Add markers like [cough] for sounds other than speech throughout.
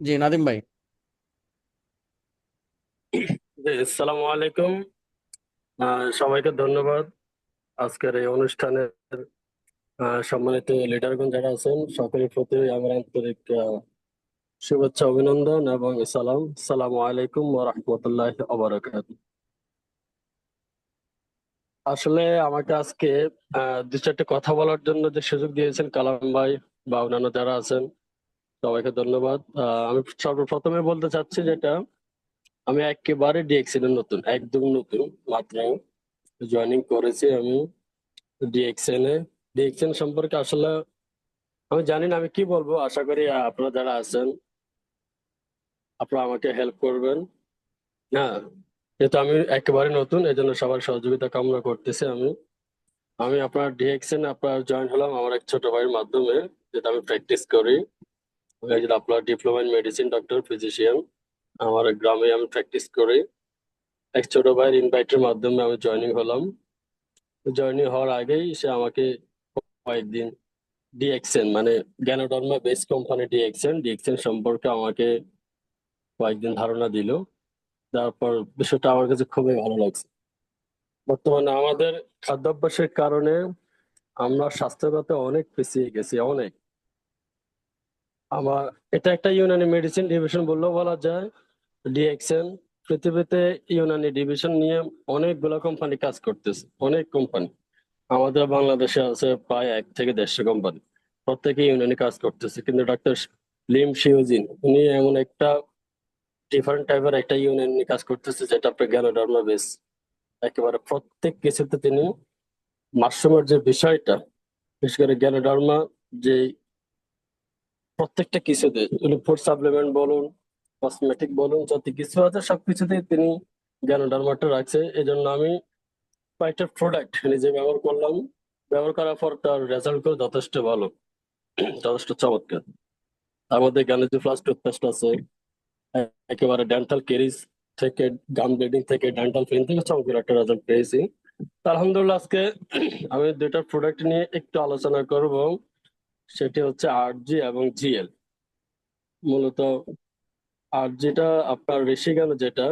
জি, নাদিম ভাই। আসসালামু আলাইকুম। সবাইকে ধন্যবাদ। আজকের এই অনুষ্ঠানের সম্মানিত লিডারগণ যারা আছেন, সকলের প্রতি আমার আন্তরিক শুভেচ্ছা, অভিনন্দন এবং সালাম। সালামু আলাইকুম ওয়া রাহমাতুল্লাহি ওয়া আসলে আমাকে আজকে দু চারটে কথা বলার জন্য যে সুযোগ দিয়েছেন কালাম ভাই বা অন্যান্য যারা আছেন সবাইকে ধন্যবাদ। আমি সর্বপ্রথমে বলতে চাচ্ছি যেটা, আমি একেবারে ডিএক্সএন নতুন, একদম নতুন, মাত্র জয়েনিং করেছি আমি ডিএক্সএন এ। ডিএক্সএন সম্পর্কে আসলে আমি জানি না, আমি কি বলব, আশা করি আপনারা যারা আছেন, আপনারা আমাকে হেল্প করবেন। হ্যাঁ যেহেতু আমি একেবারে নতুন এই জন্য সবার সহযোগিতা কামনা করতেছি আমি। আমি আপনার ডিএক্সএন আপনার জয়েন হলাম আমার এক ছোট ভাইয়ের মাধ্যমে, যেটা আমি প্র্যাকটিস করি। যে আপনার diploma in medicine doctor physician আমার গ্রামে আমি প্র্যাকটিস করি। এক ছোট ভাইয়ের ইনভাইটের মাধ্যমে আমি জয়েনিং হলাম। জয়েনিং হওয়ার আগেই সে আমাকে কয়েকদিন ডিএক্সএন মানে ganoderma base company DXN DXN সম্পর্কে আমাকে কয়েকদিন ধারণা দিল। তারপর বিষয়টা আমার কাছে খুবই ভালো লাগছে। বর্তমানে আমাদের খাদ্যাভ্যাসের কারণে আমরা স্বাস্থ্যগত অনেক পিছিয়ে গেছি, অনেক। আমার এটা একটা ইউনানি মেডিসিন ডিভিশন বললেও বলা যায়। ডিএক্সএন পৃথিবীতে ইউনানি ডিভিশন নিয়ে অনেকগুলো কোম্পানি কাজ করতেছে, অনেক কোম্পানি আমাদের বাংলাদেশে আছে প্রায় এক থেকে দেড়শো কোম্পানি প্রত্যেকে ইউনানি কাজ করতেছে। কিন্তু ডাক্তার লিম শিওজিন উনি এমন একটা ডিফারেন্ট টাইপের একটা ইউনিয়ন নিয়ে কাজ করতেছে, যেটা আপনার জ্ঞানোডার্মা বেস একেবারে প্রত্যেক কিছুতে তিনি মাশরুমের যে বিষয়টা, বিশেষ করে জ্ঞানোডার্মা যে প্রত্যেকটা কিছুতে ফুড সাপ্লিমেন্ট বলুন কসমেটিক বলুন, যত কিছু আছে সবকিছুতেই তিনি জ্ঞান জ্ঞানোডার্মাটা রাখছে। এই জন্য আমি কয়েকটা প্রোডাক্ট নিজে ব্যবহার করলাম। ব্যবহার করার পর তার রেজাল্ট যথেষ্ট ভালো। যথেষ্ট চমৎকার। তার মধ্যে গ্যানেজি ফ্লাস টুথপেস্ট আছে। একেবারে ডেন্টাল কেরিস থেকে গাম ব্লিডিং থেকে ডেন্টাল পেন থেকে চমৎকার একটা রেজাল্ট পেয়েছি। আলহামদুলিল্লাহ আজকে আমি দুইটা প্রোডাক্ট নিয়ে একটু আলোচনা করব। সেটি হচ্ছে আরজি এবং জিএল মূলত আরজিটা আপনার ঋষি গেল যেটা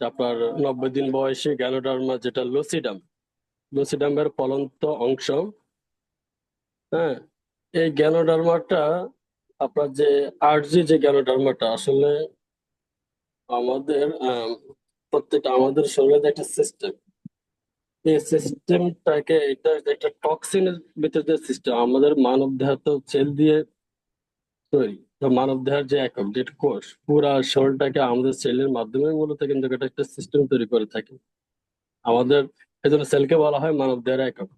আপনার নব্বই দিন বয়সী গ্যানোডার্মা যেটা লুসিডাম। লুসিডামের ফলন্ত অংশ। হ্যাঁ এই গ্যানোডার্মাটা আপনার যে আরজি যে গ্যানোডার্মাটা আসলে আমাদের আম, প্রত্যেকটা আমাদের শরীরের একটা সিস্টেম এই সিস্টেমটাকে এটা একটা টক্সিনের ভিতরে যে সিস্টেম আমাদের মানব দেহ তো সেল দিয়ে তৈরি। তো মানব দেহের যে একক যেটা কোষ, পুরা শরীরটাকে আমাদের সেলের মাধ্যমে মূলত কিন্তু এটা একটা সিস্টেম তৈরি করে থাকে। আমাদের এজন্য সেলকে বলা হয় মানব দেহের একক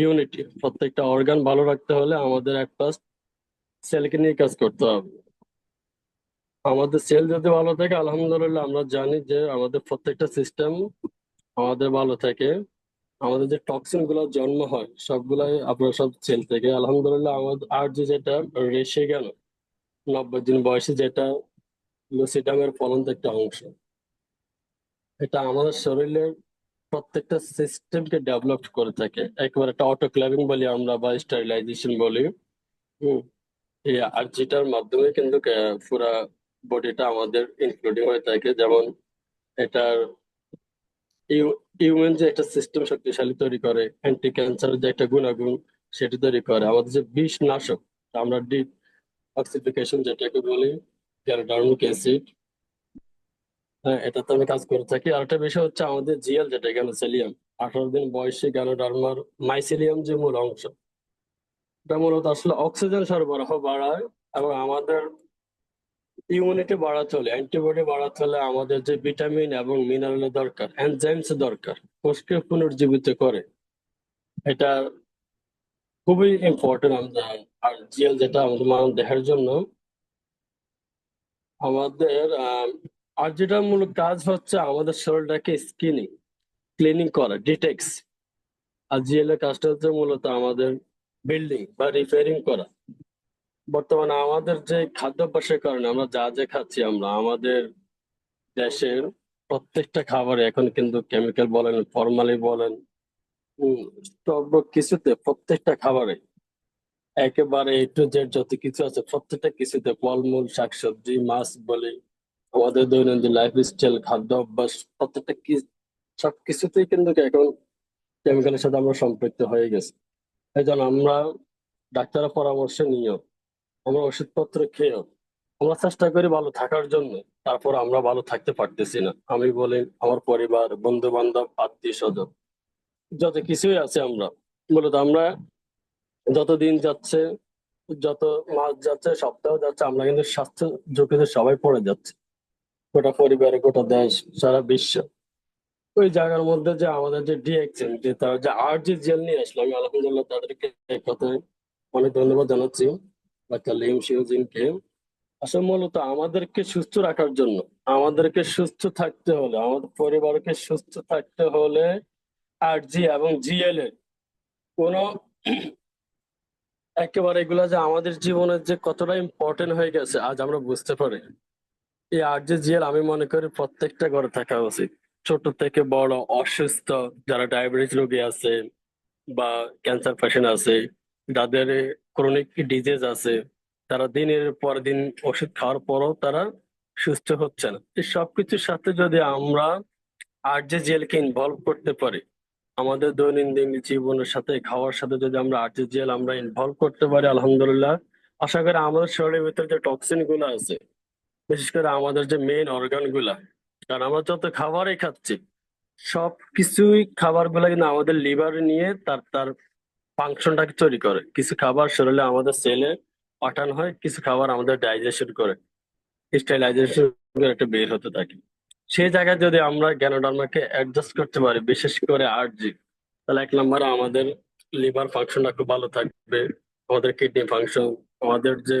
ইউনিটি প্রত্যেকটা অর্গান ভালো রাখতে হলে আমাদের এক ফার্স্ট সেলকে নিয়ে কাজ করতে হবে। আমাদের সেল যদি ভালো থাকে, আলহামদুলিল্লাহ আমরা জানি যে আমাদের প্রত্যেকটা সিস্টেম আমাদের ভালো থাকে। আমাদের যে টক্সিনগুলো জন্ম হয়, সবগুলাই আপনার সব সেল থেকে। আলহামদুলিল্লাহ, আমাদের আর যে যেটা রেসে গেল, নব্বই দিন বয়সে যেটা লুসিডামের ফলন্ত একটা অংশ। এটা আমাদের শরীরের প্রত্যেকটা সিস্টেমকে ডেভেলপ করে থাকে। একবার একটা অটোক্লেভিং বলি আমরা বা স্টারিলাইজেশন বলি। হম এই আরজিটার মাধ্যমে কিন্তু পুরা বডিটা আমাদের ইনক্লুডিং হয়ে থাকে। যেমন এটার ইউএন যে একটা সিস্টেম শক্তিশালী তৈরি করে অ্যান্টি ক্যান্সার যে একটা গুণাগুণ সেটি তৈরি করে, আমাদের যে বিষ নাশক আমরা ডিপ অক্সিফিকেশন যেটাকে বলি গ্যানোডার্মিক অ্যাসিড হ্যাঁ এটাতে আমি কাজ করে থাকি। আর একটা বিষয় হচ্ছে আমাদের জিএল যেটা গ্যানোসেলিয়াম আঠারো দিন বয়সী গ্যানোডার্মার মাইসেলিয়াম যে মূল অংশ, এটা মূলত আসলে অক্সিজেন সরবরাহ বাড়ায় এবং আমাদের ইমিউনিটি বাড়াতে হলে অ্যান্টিবডি বাড়াতে হলে আমাদের যে ভিটামিন এবং মিনারেলের দরকার এনজাইমস দরকার, কোষকে পুনর্জীবিত করে। এটা খুবই ইম্পর্টেন্ট আমরা আর জিএল যেটা আমাদের মানব দেহের জন্য। আমাদের আর যেটা মূল কাজ হচ্ছে আমাদের শরীরটাকে স্কিনিং ক্লিনিং করা ডিটেক্স আর জিএল এর কাজটা হচ্ছে মূলত আমাদের বিল্ডিং বা রিপেয়ারিং করা। বর্তমানে আমাদের যে খাদ্যাভ্যাসের কারণে আমরা যা যা খাচ্ছি আমরা, আমাদের দেশের প্রত্যেকটা খাবারে এখন কিন্তু কেমিক্যাল বলেন ফরমালি বলেন সব কিছুতে প্রত্যেকটা খাবারে একেবারে এ টু জেড যত কিছু আছে, প্রত্যেকটা কিছুতে ফলমূল, শাকসবজি, মাছ বলে, আমাদের দৈনন্দিন লাইফ স্টাইল খাদ্য অভ্যাস প্রত্যেকটা কি, সব কিছুতেই কিন্তু এখন কেমিক্যালের সাথে আমরা সম্পৃক্ত হয়ে গেছি। এই আমরা ডাক্তারের পরামর্শ নিয়েও আমরা ওষুধপত্র খেয়েও আমরা চেষ্টা করি ভালো থাকার জন্য, তারপর আমরা ভালো থাকতে পারতেছি না। আমি বলি, আমার পরিবার বন্ধু বান্ধব আত্মীয় স্বজন যত কিছুই আছে আমরা, মূলত আমরা যত দিন যাচ্ছে, যত মাস যাচ্ছে, সপ্তাহ যাচ্ছে, আমরা কিন্তু স্বাস্থ্য ঝুঁকিতে সবাই পড়ে যাচ্ছে। গোটা পরিবার, গোটা দেশ, সারা বিশ্ব। ওই জায়গার মধ্যে যে আমাদের যে ডিএক্সএন যে তারা যে আর জেল নিয়ে আসলো আমি আলহামদুলিল্লাহ তাদেরকে এক কথায় অনেক ধন্যবাদ জানাচ্ছি। আসলে মূলত আমাদেরকে সুস্থ রাখার জন্য। আমাদেরকে সুস্থ থাকতে হলে, আমাদের পরিবারকে সুস্থ থাকতে হলে আর জি এবং জিএল এর কোনো একেবারে এগুলা যে আমাদের জীবনের যে কতটা ইম্পর্টেন্ট হয়ে গেছে, আজ আমরা বুঝতে পারি। এই আর যে জিএল আমি মনে করি প্রত্যেকটা ঘরে থাকা উচিত। ছোট থেকে বড়, অসুস্থ, যারা ডায়াবেটিস রোগী আছে বা ক্যান্সার পেশেন্ট আছে যাদের ক্রনিক ডিজিজ আছে, তারা দিনের পর দিন ওষুধ খাওয়ার পরও তারা সুস্থ হচ্ছে না। এই সবকিছুর সাথে যদি আমরা আর যে জেলকে ইনভলভ করতে পারি, আমাদের দৈনন্দিন জীবনের সাথে, খাওয়ার সাথে যদি আমরা আর যে জেল আমরা ইনভলভ করতে পারি, আলহামদুলিল্লাহ, আশা করি আমাদের শরীরের ভিতরে যে টক্সিনগুলো আছে, বিশেষ করে আমাদের যে মেইন অর্গানগুলা, কারণ আমরা যত খাবারই খাচ্ছি সব কিছুই খাবারগুলা কিন্তু আমাদের লিভার নিয়ে তার তার ফাংশনটাকে তৈরি করে। কিছু খাবার শরীরে আমাদের সেলে পাঠানো হয়, কিছু খাবার আমাদের ডাইজেশন করে। স্টাইলাইজেশন করে একটা বের হতে থাকে। সেই জায়গায় যদি আমরা জ্ঞানোডার্মাকে অ্যাডজাস্ট করতে পারি, বিশেষ করে আরজি তাহলে এক নম্বরে আমাদের লিভার ফাংশনটা খুব ভালো থাকবে, আমাদের কিডনি ফাংশন আমাদের যে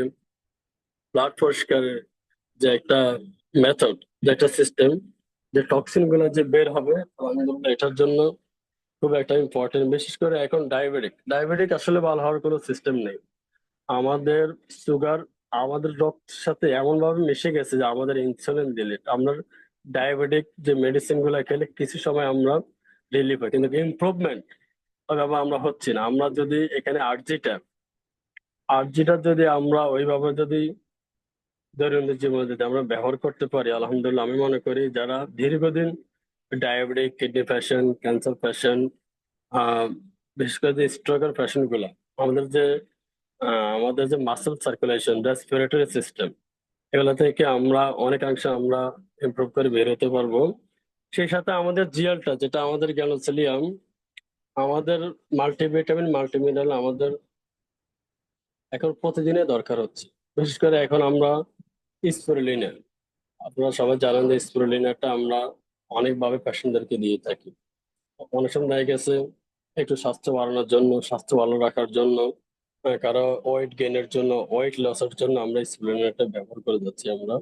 ব্লাড পরিষ্কারের যে একটা মেথড যে একটা সিস্টেম যে টক্সিনগুলো যে বের হবে এটার জন্য খুব একটা ইম্পর্টেন্ট বিশেষ করে এখন ডায়াবেটিক ডায়াবেটিক আসলে ভালো হওয়ার কোনো সিস্টেম নেই। আমাদের সুগার আমাদের রক্তের সাথে এমন ভাবে মিশে গেছে যে আমাদের ইনসুলিন দিলে আমরা ডায়াবেটিক যে মেডিসিনগুলো খেলে কিছু সময় আমরা রিলিফ হয়। কিন্তু ইমপ্রুভমেন্ট ওইভাবে আমরা হচ্ছি না। আমরা যদি এখানে আরজিটা আরজিটা যদি আমরা ওইভাবে যদি দৈনন্দিন জীবনে যদি আমরা ব্যবহার করতে পারি, আলহামদুলিল্লাহ, আমি মনে করি যারা দীর্ঘদিন diabetic kidney patient cancer ah বিশেষ করে যে স্ট্রোকের পেশেন্টগুলা। আমাদের যে আহ, আমাদের যে মাসেল সার্কুলেশন রেসপিরেটরি সিস্টেম এগুলো থেকে আমরা অনেকাংশে আমরা ইমপ্রুভ করে বের হতে পারব। সেই সাথে আমাদের জিয়ালটা যেটা আমাদের গ্যানোসিলিয়াম আমাদের মাল্টিভিটামিন মাল্টিমিনারেল আমাদের এখন প্রতিদিনে দরকার হচ্ছে। বিশেষ করে এখন আমরা স্পিরুলিনা আপনারা সবাই জানেন যে স্পিরুলিনাটা আমরা অনেকভাবে পেশেন্টদেরকে দিয়ে থাকি। অনেক সময় দেখা গেছে একটু স্বাস্থ্য বাড়ানোর জন্য, স্বাস্থ্য ভালো রাখার জন্য কারও ওয়েট গেইনের জন্য ওয়েট লসের জন্য আমরা স্পিরুলিনাটা ব্যবহার করে যাচ্ছি আমরা।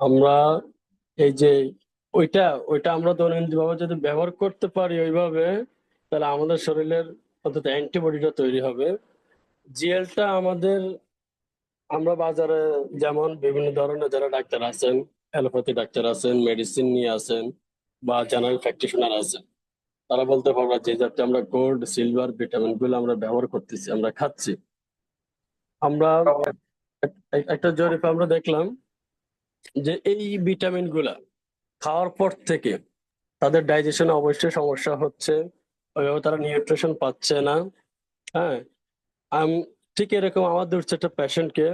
আমরা এই যে ওইটা ওইটা আমরা দৈনন্দিন ভাবে যদি ব্যবহার করতে পারি ওইভাবে, তাহলে আমাদের শরীরের অন্তত অ্যান্টিবডিটা তৈরি হবে। জিএলটা আমাদের, আমরা বাজারে যেমন বিভিন্ন ধরনের যারা ডাক্তার আছেন অ্যালোপ্যাথি ডাক্তার আছেন মেডিসিন নিয়ে আছেন বা জেনারেল প্র্যাকটিশনার আছেন, তারা বলতে পারবে যে যাতে আমরা গোল্ড সিলভার ভিটামিনগুলো আমরা ব্যবহার করতেছি, আমরা খাচ্ছি। আমরা একটা জরিপ আমরা দেখলাম যে এই ভিটামিনগুলা খাওয়ার পর থেকে তাদের ডাইজেশনে অবশ্যই সমস্যা হচ্ছে, ওইভাবে তারা নিউট্রিশন পাচ্ছে না। হ্যাঁ ঠিক এরকম আমার ধরছে একটা পেশেন্টকে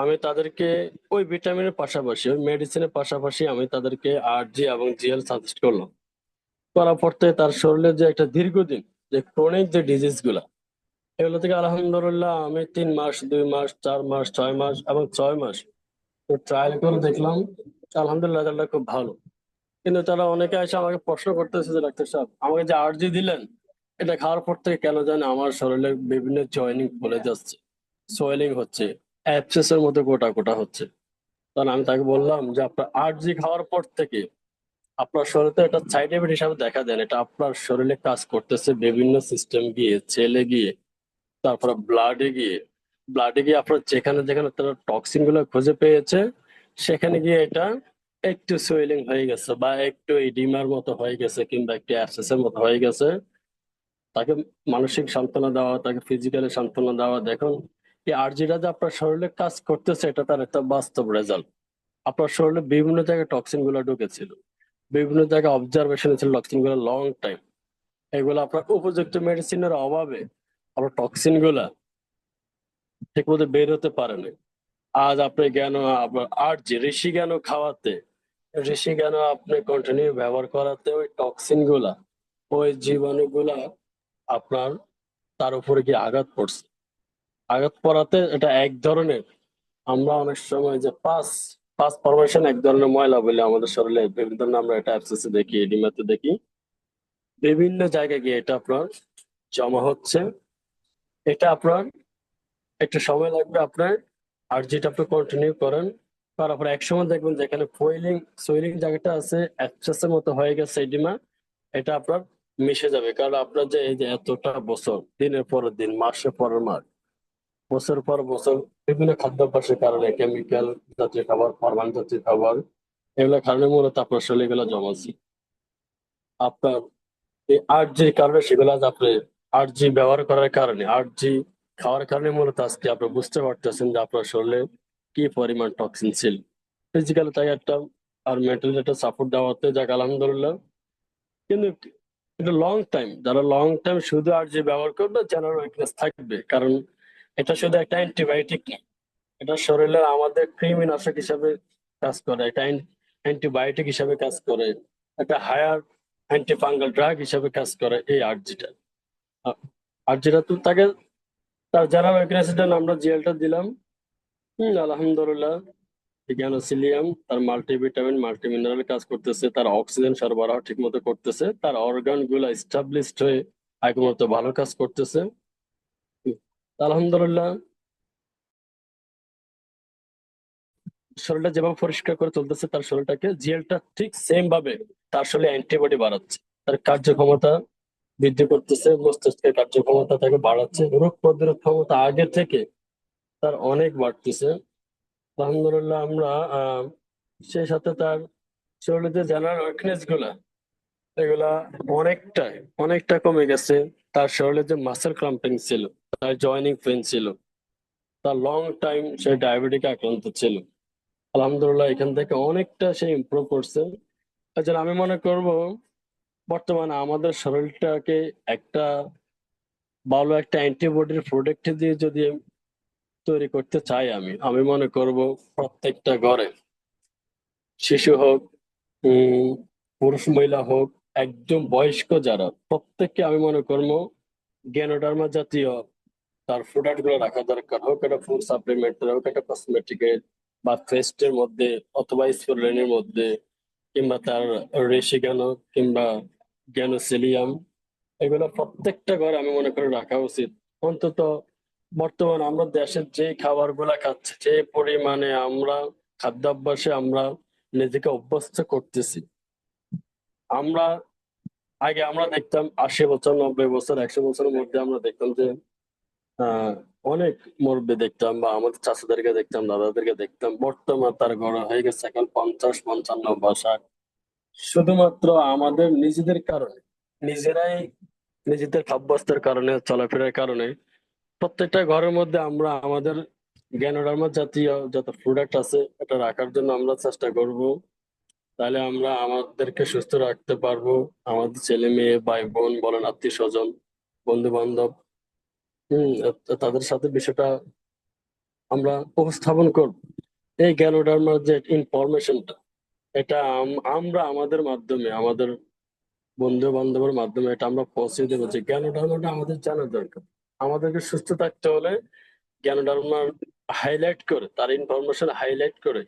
আমি তাদেরকে ওই ভিটামিনের পাশাপাশি, ওই মেডিসিনের পাশাপাশি আমি তাদেরকে আর জি এবং জিএল সাজেস্ট করলাম। করার পর তার শরীরে যে একটা দীর্ঘদিন, যে ক্রনিক যে ডিজিজগুলা এগুলো থেকে আলহামদুলিল্লাহ আমি তিন মাস, দুই মাস, চার মাস, ছয় মাস এবং ছয় মাস ট্রায়াল করে দেখলাম। আলহামদুলিল্লাহ রেজাল্টটা খুব ভালো। কিন্তু তারা অনেকে এসে আমাকে প্রশ্ন করতেছে যে, ডাক্তার সাহেব, আমাকে যে আরজি দিলেন, এটা খাওয়ার পর থেকে কেন জানি আমার শরীরে বিভিন্ন জয়েনিং বলে যাচ্ছে সোয়েলিং হচ্ছে অ্যাপসেস এর মতো গোটা গোটা হচ্ছে। তখন আমি তাকে বললাম যে, আপনার আরজি খাওয়ার পর থেকে আপনার শরীরে একটা সাইড এফেক্ট হিসাবে দেখা দেন এটা আপনার শরীরে কাজ করতেছে বিভিন্ন সিস্টেম গিয়ে সেলে গিয়ে, তারপরে ব্লাডে গিয়ে। ব্লাডে গিয়ে আপনার যেখানে যেখানে তারা টক্সিনগুলো খুঁজে পেয়েছে, সেখানে গিয়ে এটা একটু সোয়েলিং হয়ে গেছে বা একটু ইডিমার মতো হয়ে গেছে কিংবা একটু অ্যাবসেসের মতো হয়ে গেছে। তাকে মানসিক সান্ত্বনা দেওয়া, তাকে ফিজিক্যালি সান্ত্বনা দেওয়া। দেখুন এই আরজিটা যে আপনার শরীরে কাজ করতেছে, এটা তার একটা বাস্তব রেজাল্ট আপনার শরীরে বিভিন্ন জায়গায় টক্সিনগুলো ঢুকেছিল, বিভিন্ন জায়গায় অবজারভেশন ছিল টক্সিনগুলো লং টাইম এগুলো আপনার উপযুক্ত মেডিসিনের অভাবে আপনার টক্সিনগুলা ঠিক মতো বের হতে পারে না আজ আপনি জ্ঞান আপনার আরজি ঋষি জ্ঞান খাওয়াতে, ঋষি জ্ঞান আপনি কন্টিনিউ ব্যবহার করাতে ওই টক্সিনগুলা, ওই জীবাণু গুলা আপনার, তার উপরে কি আঘাত পড়ছে। আঘাত পড়াতে এটা এক ধরনের। আমরা অনেক সময় যে পাস পাস ফরমেশন এক ধরনের ময়লা বলে আমাদের শরীরে বিভিন্ন ধরনের আমরা এটা অ্যাপসেসে দেখি এডিমাতে দেখি। বিভিন্ন জায়গায় গিয়ে এটা আপনার জমা হচ্ছে। এটা আপনার একটা সময় লাগবে আপনার, আর যেটা আপনি কন্টিনিউ করেন তারপর এক সময় দেখবেন যেখানে ফয়েলিং সোয়েলিং জায়গাটা আছে অ্যাপসেসের মতো হয়ে গেছে এডিমা এটা আপনার মিশে যাবে। কারণ আপনার যে এই যে এতটা বছর, দিনের পরের দিন, মাসের পরের মাস বছর পর বছর বিভিন্ন খাদ্যাভ্যাসের কারণে কেমিক্যাল জাতীয় খাবার ফরমাল জাতীয় খাবার, এগুলো কারণে মূলত আপনার শরীরে এগুলো জমাছি আপনার এই আট জি কারণে সেগুলো আজ আপনি আট জি ব্যবহার করার কারণে আট জি খাওয়ার কারণে মূলত আজকে আপনি বুঝতে পারতেছেন যে আপনার শরীরে কি পরিমাণ টক্সিন ছিল। ফিজিক্যালি তাই একটা আর মেন্টালি একটা সাপোর্ট দেওয়াতে যাক, আলহামদুলিল্লাহ। কিন্তু এটা লং টাইম যারা লং টাইম শুধু আর জি ব্যবহার করবে জেনারেল উইকনেস থাকবে। কারণ এটা শুধু একটা অ্যান্টিবায়োটিক না এটা শরীরে আমাদের কৃমিনাশক হিসাবে কাজ করে, এটা অ্যান্টিবায়োটিক হিসাবে কাজ করে, একটা হায়ার অ্যান্টিফাঙ্গাল ড্রাগ হিসাবে কাজ করে এই আরজিটা। আরজিটা তো তাকে, তার যারা জন্য আমরা জিএলটা দিলাম। হম, আলহামদুলিল্লাহ সিলিয়াম তার মাল্টিভিটামিন মাল্টিমিনারেল কাজ করতেছে, তার অক্সিজেন সরবরাহ ঠিক মতো করতেছে, তার অর্গানগুলা এস্টাবলিশড হয়ে আগের মতো ভালো কাজ করতেছে। আলহামদুলিল্লাহ। শরীরটা যেভাবে পরিষ্কার করে চলতেছে, তার শরীরটাকে জিএলটা ঠিক সেম ভাবে তার শরীরে অ্যান্টিবডি বাড়াচ্ছে। তার কার্যক্ষমতা বৃদ্ধি করতেছে, মস্তিষ্কের কার্যক্ষমতা তাকে বাড়াচ্ছে, রোগ প্রতিরোধ ক্ষমতা আগে থেকে তার অনেক বাড়তেছে। আলহামদুলিল্লাহ আমরা সেই সাথে তার শরীরে যে জেনারেল উইকনেসগুলা, এগুলা অনেকটা অনেকটা কমে গেছে। তার শরীরে যে মাসেল ক্রাম্পিং ছিল, তার জয়েনিং পেন ছিল, তার লং টাইম সে ডায়াবেটিক আক্রান্ত ছিল। আলহামদুলিল্লাহ, এখান থেকে অনেকটা সে ইমপ্রুভ করছে। আচ্ছা আমি মনে করব, বর্তমানে আমাদের শরীরটাকে একটা ভালো একটা অ্যান্টিবডির প্রোডাক্ট দিয়ে যদি তৈরি করতে চাই আমি আমি মনে করব প্রত্যেকটা ঘরে, শিশু হোক পুরুষ, মহিলা হোক একদম বয়স্ক যারা, প্রত্যেককে আমি মনে করব জ্ঞানোডার্মা জাতীয় তার প্রোডাক্টগুলো রাখা দরকার। হোক এটা ফুড সাপ্লিমেন্ট হোক এটা কসমেটিকের বা ফেস্টের মধ্যে অথবা স্পোরলেনের মধ্যে, কিংবা তার রেশি জ্ঞান কিংবা জ্ঞানোসিলিয়াম এগুলো প্রত্যেকটা ঘরে আমি মনে করি রাখা উচিত। অন্তত বর্তমান আমরা দেশের যে খাবারগুলা খাচ্ছি, যে পরিমাণে আমরা খাদ্যাভ্যাসে আমরা নিজেকে অভ্যস্ত করতেছি, আমরা আগে আমরা দেখতাম আশি বছর, নব্বই বছর, একশো বছরের মধ্যে আমরা দেখতাম যে অনেক মুরব্বী দেখতাম বা আমাদের চাচাদেরকে দেখতাম, দাদাদেরকে দেখতাম। বর্তমান তার ঘরে হয়ে গেছে এখন পঞ্চাশ, পঞ্চান্ন বছর। শুধুমাত্র আমাদের নিজেদের কারণে, নিজেরাই নিজেদের খাদ্যাভ্যাসের কারণে, চলাফেরার কারণে প্রত্যেকটা ঘরের মধ্যে আমরা আমাদের জ্ঞানোডার্মা জাতীয় যত প্রোডাক্ট আছে, এটা রাখার জন্য আমরা চেষ্টা করব। তাহলে আমরা আমাদেরকে সুস্থ রাখতে পারব। আমাদের ছেলে মেয়ে, ভাই বোন, বলেন আত্মীয় স্বজন বন্ধু বান্ধব হম তাদের সাথে বিষয়টা আমরা উপস্থাপন করব। এই জ্ঞানোডার্মার যে ইনফরমেশনটা এটা আম- আমরা আমাদের মাধ্যমে, আমাদের বন্ধু বান্ধবের মাধ্যমে এটা আমরা পৌঁছে দেবো যে জ্ঞানোডার্মাটা আমাদের জানা দরকার। আমাদেরকে সুস্থ থাকতে হলে জ্ঞানোডার্মার হাইলাইট করে, তার ইনফরমেশন হাইলাইট করে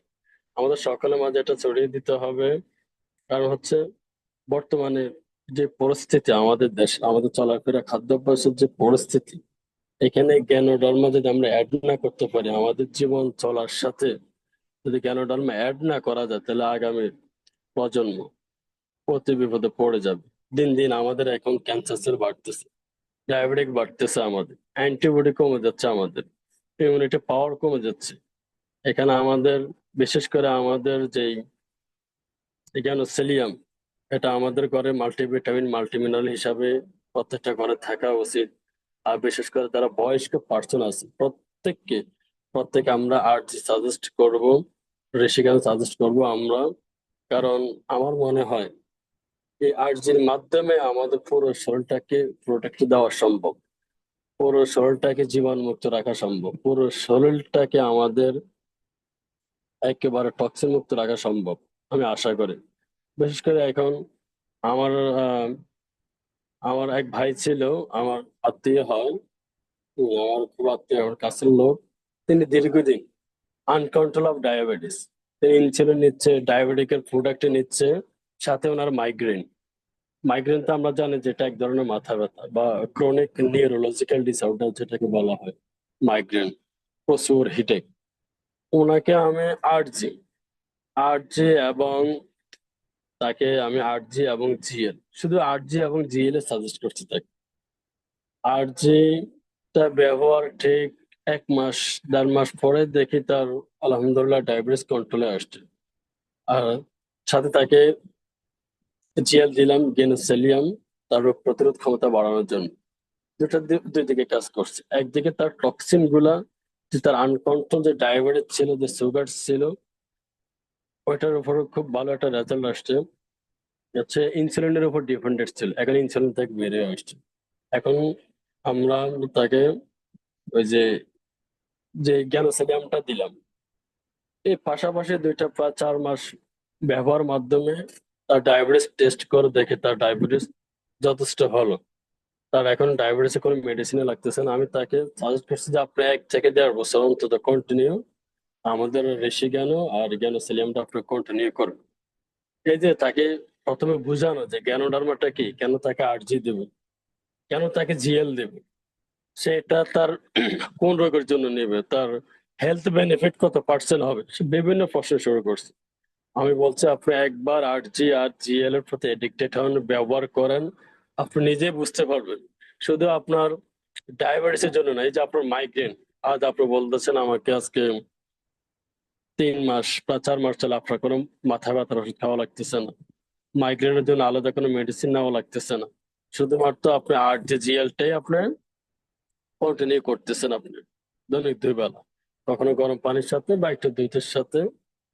আমাদের সকলের মাঝে এটা ছড়িয়ে দিতে হবে। কারণ হচ্ছে বর্তমানে যে পরিস্থিতি আমাদের দেশ, আমাদের চলাফেরা, খাদ্যাভ্যাসের যে পরিস্থিতি, এখানে জ্ঞান জ্ঞানোডার্মা যদি আমরা অ্যাড না করতে পারি, আমাদের জীবন চলার সাথে যদি জ্ঞান জ্ঞানোডার্মা অ্যাড না করা যায়, তাহলে আগামী প্রজন্ম অতি বিপদে পড়ে যাবে। দিন দিন আমাদের এখন ক্যান্সার বাড়তেছে, ডায়াবেটিক বাড়তেছে আমাদের, অ্যান্টিবডি কমে যাচ্ছে আমাদের ইমিউনিটি পাওয়ার কমে যাচ্ছে। এখানে আমাদের বিশেষ করে আমাদের যেই সেলিয়াম এটা আমাদের ঘরে মাল্টিভিটামিন মাল্টিমিনারেল হিসাবে প্রত্যেকটা ঘরে থাকা উচিত। আর বিশেষ করে যারা বয়স্ক পার্সন আছে, প্রত্যেককে, প্রত্যেকে আমরা আর আর্ট সাজেস্ট করব ঋষিকান্ত সাজেস্ট করব আমরা। কারণ আমার মনে হয়, এই আর্টজির মাধ্যমে আমাদের পুরো শরীরটাকে প্রোটেক্ট দেওয়া সম্ভব। পুরো শরীরটাকে জীবাণুমুক্ত রাখা সম্ভব। পুরো শরীরটাকে আমাদের একেবারে টক্সিন মুক্ত রাখা সম্ভব, আমি আশা করি। বিশেষ করে এখন আমার আমার এক ভাই ছিল, আমার আত্মীয় হয় আমার খুব আত্মীয়, আমার কাছের লোক। তিনি দীর্ঘদিন আনকন্ট্রোল অফ ডায়াবেটিস তিনি ইনসুলিন নিচ্ছে ডায়াবেটিকের প্রোডাক্ট নিচ্ছে, সাথে ওনার মাইগ্রেন মাইগ্রেন তো আমরা জানি যেটা এক ধরনের মাথা ব্যথা বা ক্রনিক নিউরোলজিক্যাল ডিসঅর্ডার যেটাকে বলা হয় মাইগ্রেন প্রচুর হিটেক ওনাকে আমি আরজি আরজি এবং তাকে আমি আরজি এবং জিএল, শুধু আরজি এবং জিএল এর সাজেস্ট করছি তাকে। আরজি টা ব্যবহার ঠিক এক মাস, দেড় মাস পরে দেখি তার, আলহামদুলিল্লাহ ডায়াবেটিস কন্ট্রোলে আসছে। আর সাথে তাকে জিএল দিলাম, গেনোসেলিয়াম, তার রোগ প্রতিরোধ ক্ষমতা বাড়ানোর জন্য। দুটা দুই দিকে কাজ করছে। একদিকে তার টক্সিনগুলা যে তার আনকন্ট্রোল যে ডায়াবেটিস ছিল, যে সুগার ছিল, ওইটার উপর খুব ভালো একটা রেজাল্ট আসছে। হচ্ছে ইনসুলিনের উপর ডিপেন্ডেন্ট ছিল। এখন ইনসুলিন থেকে বেরিয়ে আসছে। এখন আমরা তাকে ওই যে যে গ্যানোসেলিয়ামটা দিলাম। এই পাশাপাশি দুইটা বা চার মাস ব্যবহার মাধ্যমে তার ডায়াবেটিস টেস্ট করে দেখে তার ডায়াবেটিস যথেষ্ট ভালো। তার এখন ডায়াবেটিসে কোনো মেডিসিনে লাগতেছে না। আমি তাকে সাজেস্ট করছি যে আপনি এক থেকে দেড় বছর অন্তত কন্টিনিউ আমাদের রেশি জ্ঞান আর জ্ঞানোসেলিয়ামটা আপনি কন্টিনিউ করবেন এই যে তাকে প্রথমে বোঝানো যে জ্ঞান জ্ঞানোডার্মাটা কি, কেন তাকে আরজি দেবে, কেন তাকে জিএল দেবে, সেটা তার [clears throat] কোন রোগের জন্য নেবে, তার হেলথ বেনিফিট কত পার্সেন্ট হবে, সে বিভিন্ন প্রশ্ন শুরু করছে। আমি বলছি, আপনি একবার আরজি আর জিএল এর প্রতি এডিক্টেড হন, ব্যবহার করেন, আপনি নিজে বুঝতে পারবেন। শুধু আপনার ডায়াবেটিসের জন্য না এই যে আপনার মাইগ্রেন আজ আপনি বলতেছেন আমাকে আজকে তিন মাস বা চার মাস চলে আপনার কোনো মাথা ব্যথার ওষুধ খাওয়া লাগতেছে না। মাইগ্রেনের জন্য আলাদা কোনো মেডিসিন নেওয়া লাগতেছে না। শুধুমাত্র আপনি আর যে জিএলটাই আপনি কন্টিনিউ করতেছেন আপনি, দৈনিক দুই বেলা। কখনো গরম পানির সাথে বা একটু দুধের সাথে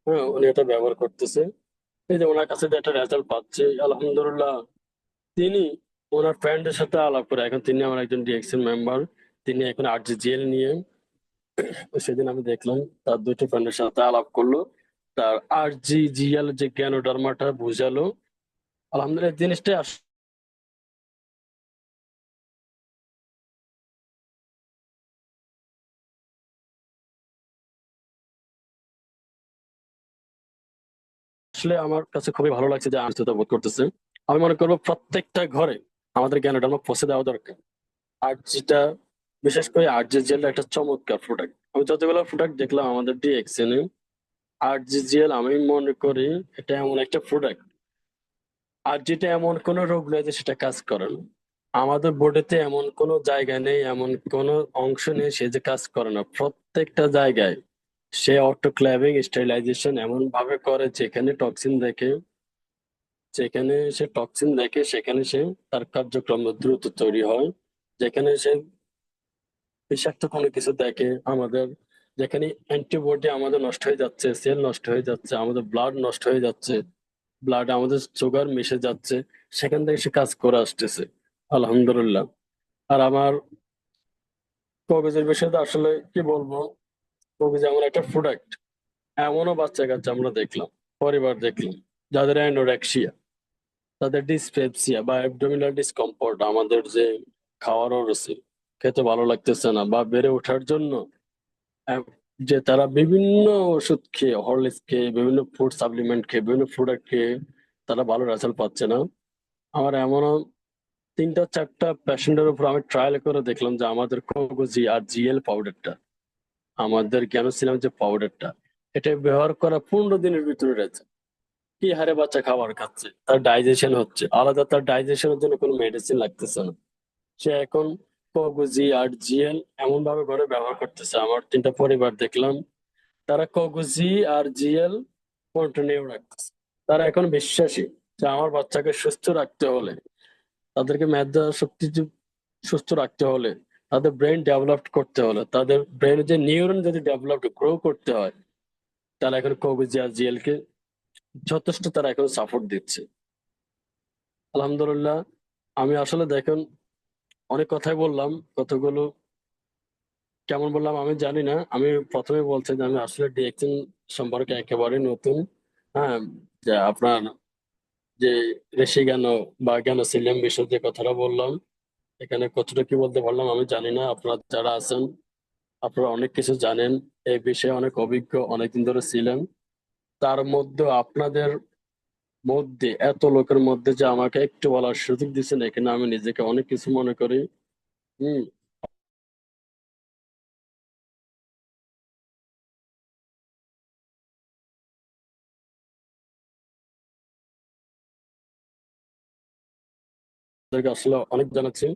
হ্যাঁ উনি এটা ব্যবহার করতেছে। এই যে ওনার কাছে যে একটা রেজাল্ট পাচ্ছে, আলহামদুলিল্লাহ, তিনি ওনার ফ্রেন্ডের সাথে আলাপ করে। এখন তিনি আমার একজন ডিএক্সএন মেম্বার তিনি এখন আর জি জিএল নিয়ে। সেদিন আমি দেখলাম, তার দুটো ফ্রেন্ডের সাথে আলাপ করল। তার আর জি জিএল যে জ্ঞানোডার্মাটা বুঝালো। আলহামদুলিল্লাহ আস- আসলে আমার কাছে খুবই ভালো লাগছে যে আনন্দতা বোধ করতেছে। আমি মনে করব প্রত্যেকটা ঘরে আমাদের জ্ঞানোডার্মা পৌঁছে দেওয়া দরকার। আর যেটা বিশেষ করে আর জি জিএল একটা চমৎকার প্রোডাক্ট আমি যতগুলো প্রোডাক্ট দেখলাম আমাদের ডিএক্সএন আর জি আমি মনে করি এটা এমন একটা প্রোডাক্ট আর যেটা এমন কোনো রোগ নেই যে সেটা কাজ করে না। আমাদের বডিতে এমন কোনো জায়গা নেই, এমন কোনো অংশ নেই সে যে কাজ করে না। প্রত্যেকটা জায়গায় সে অটোক্ল্যাভিং স্টেরিলাইজেশন এমন ভাবে করে যেখানে টক্সিন দেখে যেখানে সে টক্সিন দেখে, সেখানে সে তার কার্যক্রম দ্রুত তৈরি হয়। যেখানে সে বিষাক্ত কোনো কিছু দেখে, আমাদের যেখানে অ্যান্টিবডি আমাদের নষ্ট হয়ে যাচ্ছে সেল নষ্ট হয়ে যাচ্ছে, আমাদের ব্লাড নষ্ট হয়ে যাচ্ছে ব্লাড আমাদের সুগার মিশে যাচ্ছে, সেখান থেকে সে কাজ করে আসতেছে, আলহামদুলিল্লাহ। আর আমার কবিজের বিষয়ে আসলে কি বলব কবিজ এমন একটা প্রোডাক্ট এমনও বাচ্চা কাচ্চা আমরা দেখলাম, পরিবার দেখলাম। যাদের অ্যানোরেক্সিয়া তাদের ডিসপেপসিয়া বা অ্যাবডোমিনাল ডিসকমফোর্ট আমাদের যে খাওয়ারও রয়েছে, খেতে ভালো লাগতেছে না বা বেড়ে ওঠার জন্য যে তারা বিভিন্ন ওষুধ খেয়ে হরলিক্স খেয়ে, বিভিন্ন ফুড সাপ্লিমেন্ট খেয়ে, বিভিন্ন প্রোডাক্ট খেয়ে, তারা ভালো রেজাল্ট পাচ্ছে না। আমার এমনও তিনটা, চারটা পেশেন্টের উপর আমি ট্রায়াল করে দেখলাম যে আমাদের কোগোজি আর জিএল পাউডারটা আমাদের জ্ঞানশীলাম যে পাউডারটা এটা ব্যবহার করা পনেরো দিনের ভিতরে রয়েছে কি হারে বাচ্চা খাবার খাচ্ছে? তার ডাইজেশন হচ্ছে। আলাদা তার ডাইজেশনের জন্য কোনো মেডিসিন লাগতেছে না। সে এখন কগুজি আর জিএল এমন ভাবে ঘরে ব্যবহার করতেছে। আমার তিনটা পরিবার দেখলাম, তারা কগুজি আর জিএল কন্টিনিউ রাখতেছে। তারা এখন বিশ্বাসী যে আমার বাচ্চাকে সুস্থ রাখতে হলে, তাদেরকে মেধা শক্তি সুস্থ রাখতে হলে, তাদের ব্রেন ডেভেলপ করতে হলে, তাদের ব্রেনের যে নিউরন যদি ডেভেলপ গ্রো করতে হয়, তাহলে এখন কবিজি আর জিএল কে যথেষ্ট তারা এখন সাপোর্ট দিচ্ছে। আলহামদুলিল্লাহ, আমি আসলে দেখেন, অনেক কথাই বললাম, কতগুলো কেমন বললাম আমি জানি না। আমি প্রথমে বলছি যে, আমি আসলে ডিএকশন সম্পর্কে একেবারে নতুন। হ্যাঁ যে আপনার যে রেশি জ্ঞান বা জ্ঞান সিলেম বিষয়ে যে কথাটা বললাম, এখানে কতটা কি বলতে পারলাম আমি জানি না। আপনারা যারা আছেন, আপনারা অনেক কিছু জানেন। এই বিষয়ে অনেক অভিজ্ঞ, অনেকদিন ধরে ছিলেন। তার মধ্যে আপনাদের মধ্যে এত লোকের মধ্যে যে আমাকে একটু বলার সুযোগ দিচ্ছেন এখানে আমি নিজেকে অনেক কিছু মনে করি। হম। আসলে অনেক জানাচ্ছি।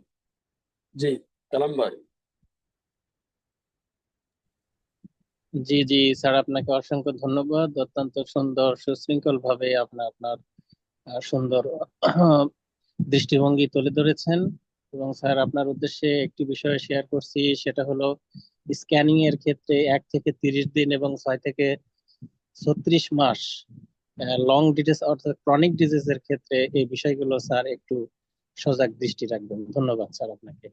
জি, কালাম ভাই। জি জি, স্যার, আপনাকে অসংখ্য ধন্যবাদ। অত্যন্ত সুন্দর সুশৃঙ্খল ভাবে আপনার আপনার সুন্দর, [clears throat] দৃষ্টিভঙ্গি তুলে ধরেছেন। এবং স্যার, আপনার উদ্দেশ্যে একটি বিষয় শেয়ার করছি, সেটা হলো স্ক্যানিং এর ক্ষেত্রে এক থেকে তিরিশ দিন এবং ছয় থেকে ছত্রিশ মাস লং ডিজিজ অর্থাৎ ক্রনিক ডিজিজ এর ক্ষেত্রে এই বিষয়গুলো স্যার একটু সজাগ দৃষ্টি রাখবেন। ধন্যবাদ স্যার আপনাকে।